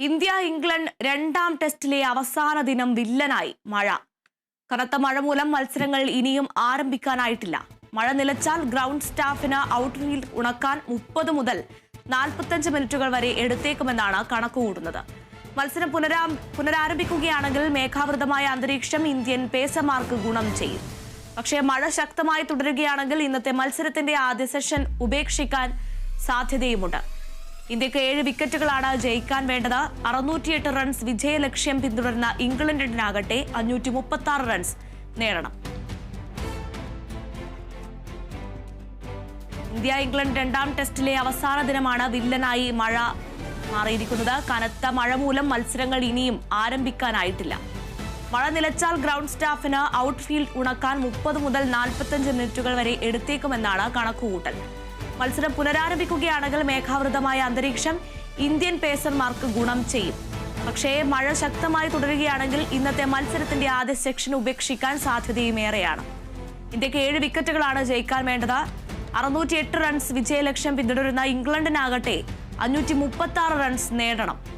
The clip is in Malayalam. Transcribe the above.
ഇന്ത്യ ഇംഗ്ലണ്ട് രണ്ടാം ടെസ്റ്റിലെ അവസാന ദിനം വില്ലനായി. മഴ. കനത്ത മഴ മൂലം മത്സരങ്ങൾ ഇനിയും ആരംഭിക്കാനായിട്ടില്ല. മഴ നിലച്ചാൽ ഗ്രൗണ്ട് സ്റ്റാഫിന് ഔട്ട്ഫീൽഡ് ഉണക്കാൻ മുപ്പത് മുതൽ നാൽപ്പത്തഞ്ച് മിനിറ്റുകൾ വരെ എടുത്തേക്കുമെന്നാണ് കണക്കുകൂടുന്നത് മത്സരം പുനരാ പുനരാരംഭിക്കുകയാണെങ്കിൽ മേഘാവൃതമായ അന്തരീക്ഷം ഇന്ത്യൻ പേസർമാർക്ക് ഗുണം ചെയ്യും. പക്ഷേ മഴ ശക്തമായി തുടരുകയാണെങ്കിൽ ഇന്നത്തെ മത്സരത്തിന്റെ ആദ്യ സെഷൻ ഉപേക്ഷിക്കാൻ സാധ്യതയുമുണ്ട്. ഇന്ത്യയ്ക്ക് ഏഴ് വിക്കറ്റുകളാണ് ജയിക്കാൻ വേണ്ടത്. അറുന്നൂറ്റിയെട്ട് റൺസ് വിജയലക്ഷ്യം പിന്തുടരുന്ന ഇംഗ്ലണ്ടിനാകട്ടെ അഞ്ഞൂറ്റി മുപ്പത്തി ആറ് റൺസ് നേടണം. ഇന്ത്യ ഇംഗ്ലണ്ട് രണ്ടാം ടെസ്റ്റിലെ അവസാന ദിനമാണ് വില്ലനായി മഴ മാറിയിരിക്കുന്നത്. കനത്ത മഴ മൂലം മത്സരങ്ങൾ ഇനിയും ആരംഭിക്കാനായിട്ടില്ല. മഴ നിലച്ചാൽ ഗ്രൗണ്ട് സ്റ്റാഫിന് ഔട്ട്ഫീൽഡ് ഉണക്കാൻ മുപ്പത് മുതൽ നാൽപ്പത്തഞ്ച് മിനിറ്റുകൾ വരെ എടുത്തേക്കുമെന്നാണ് കണക്കുകൂട്ടൽ. മത്സരം പുനരാരംഭിക്കുകയാണെങ്കിൽ മേഘാവൃതമായ അന്തരീക്ഷം ഇന്ത്യൻ പേസർമാർക്ക് ഗുണം ചെയ്യും. പക്ഷേ മഴ ശക്തമായി തുടരുകയാണെങ്കിൽ ഇന്നത്തെ മത്സരത്തിന്റെ ആദ്യ സെക്ഷൻ ഉപേക്ഷിക്കാൻ സാധ്യതയുമേറെയാണ്. ഇന്ത്യയ്ക്ക് ഏഴ് വിക്കറ്റുകളാണ് ജയിക്കാൻ വേണ്ടത്. അറുന്നൂറ്റി എട്ട് റൺസ് വിജയലക്ഷ്യം പിന്തുടരുന്ന ഇംഗ്ലണ്ടിനാകട്ടെ അഞ്ഞൂറ്റി മുപ്പത്തി റൺസ് നേടണം.